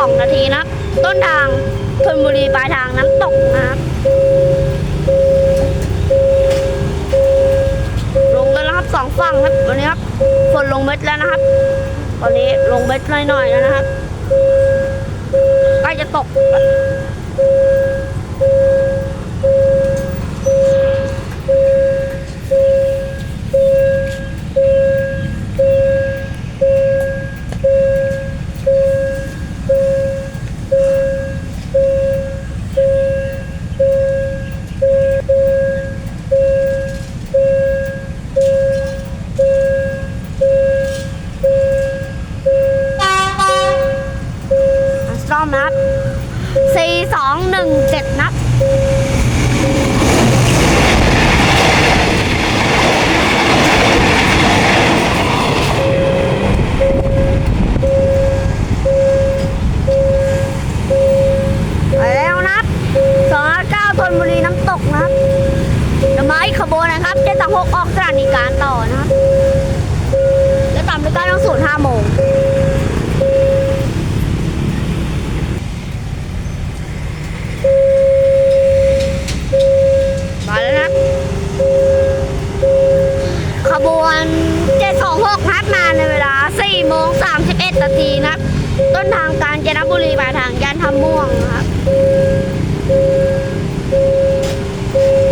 2 นาทีนะครับ ต้นทางธนบุรีปลายทางน้ำตกนะครับลงแล้วครับสองฝั่งครับวันนี้ครับฝนลงเม็ดแล้วนะครับตอนนี้ลงเม็ดหน่อยๆแล้วนะครับใกล้จะตก แล้วมาซ่อมนะครับสี่สองหนึ่งเจ็ดนับไปแล้วนับสองเก้าธนบุรีน้ำตกนะครับเดี๋ยวมาอีกขบวนนะครับเจ็ดสองหกออกสถานีการต่อนะครับ วน726นัดมาในเวลา4โมง31นาทีนะครับ ต้นทางการจนบุรีปลายทางยานทำม่วงครับ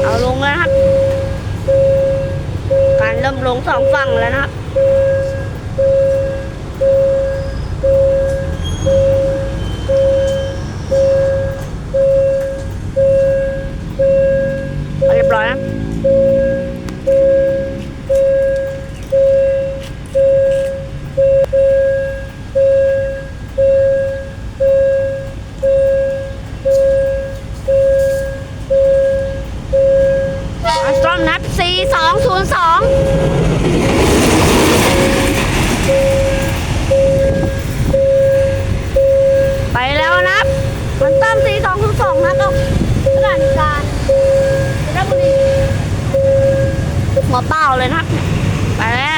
เอาลงแล้วครับ การเริ่มลงสองฝั่งแล้วนะครับ 4202 ไปแล้วนะครับ มันตั้ม4202นะกับสถานการจันทบุรีหัวเปล่าเลยนะครับ ไปแล้ว